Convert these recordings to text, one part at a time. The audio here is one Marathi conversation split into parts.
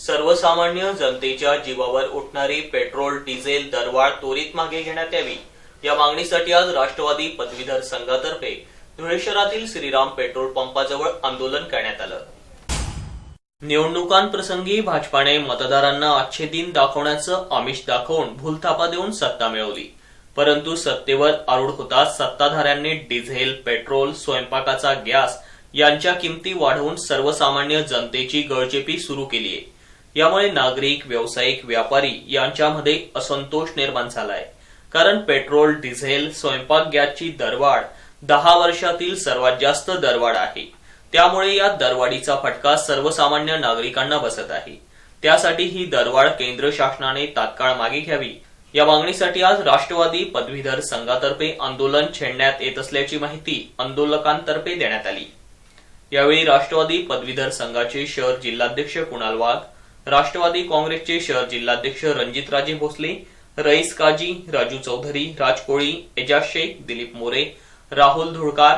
सर्वसामान्य जनतेच्या जीवावर उठणारी पेट्रोल डिझेल दरवाढ त्वरित मागे घेण्यात यावी. या मागणीसाठी आज राष्ट्रवादी पदवीधर संघातर्फे धुळे शहरातील श्रीराम पेट्रोल पंपाजवळ आंदोलन करण्यात आलं. निवडणुकांप्रसंगी भाजपाने मतदारांना आच्छेदिन दाखवण्याचं आमिष दाखवून भूलथापा देऊन सत्ता मिळवली. परंतु सत्तेवर आरूढ होताच सत्ताधाऱ्यांनी डिझेल पेट्रोल स्वयंपाकाचा गॅस यांच्या किमती वाढवून सर्वसामान्य जनतेची गळचेपी सुरू केली आहे यामुळे नागरिक व्यावसायिक व्यापारी यांच्यामध्ये असंतोष निर्माण झालाय. कारण पेट्रोल डिझेल स्वयंपाक गॅसची दरवाढ दहा वर्षातील सर्वात जास्त दरवाढ आहे. त्यामुळे या दरवाढीचा फटका सर्वसामान्य नागरिकांना बसत आहे. त्यासाठी ही दरवाढ केंद्र शासनाने तात्काळ मागे घ्यावी. या मागणीसाठी आज राष्ट्रवादी पदवीधर संघातर्फे आंदोलन छेडण्यात येत असल्याची माहिती आंदोलकांतर्फे देण्यात आली. यावेळी राष्ट्रवादी पदवीधर संघाचे शहर जिल्हाध्यक्ष कुणाल वाघ राष्ट्रवादी काँग्रेसचे शहर जिल्हाध्यक्ष रणजितराजे भोसले रईस काजी राजू चौधरी राज कोळी एजाज शेख दिलीप मोरे राहुल धुळकार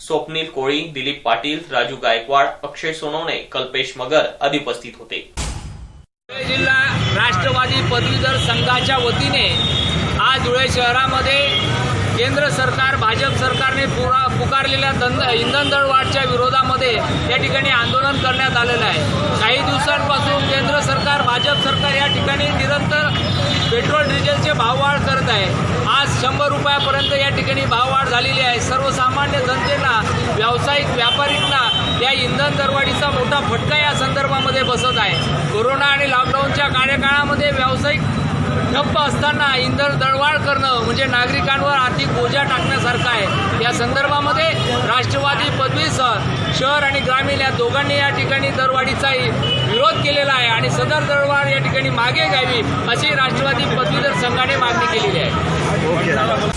स्वप्नील कोळी दिलीप पाटील राजू गायकवाड अक्षय सोनवणे कल्पेश मगर आदी उपस्थित होते. धुळे जिल्हा राष्ट्रवादी पदवीधर संघाच्या वतीने आज धुळे शहरामध्ये केंद्र सरकार भाजप सरकारने पुरा पुकारलेल्या दंद इंधन दरवाढच्या विरोधामध्ये या ठिकाणी आंदोलन करण्यात आलेलं आहे. काही दिवसांपासून केंद्र सरकार भाजप सरकार या ठिकाणी निरंतर पेट्रोल डिझेलचे भाववाढ करत आहे. आज शंभर रुपयापर्यंत या ठिकाणी भाववाढ झालेली आहे. सर्वसामान्य जनतेला व्यावसायिक व्यापारींना या इंधन दरवाढीचा मोठा फटका या संदर्भामध्ये बसत आहे. कोरोना आणि लॉकडाऊनच्या कार्यकाळामध्ये व्यावसायिक ठप्प असताना इंधन दरवाढ करणं म्हणजे नागरिकांवर आर्थिक बोजा टाकण्यासारखं आहे. या संदर्भामध्ये राष्ट्रवादी पदवीसह शहर आणि ग्रामीण या दोघांनी या ठिकाणी दरवाढीचाही विरोध केलेला आहे आणि सदर दरवाढ या ठिकाणी मागे घ्यावी अशी राष्ट्रवादी पदवीधर संघाने मागणी केलेली आहे.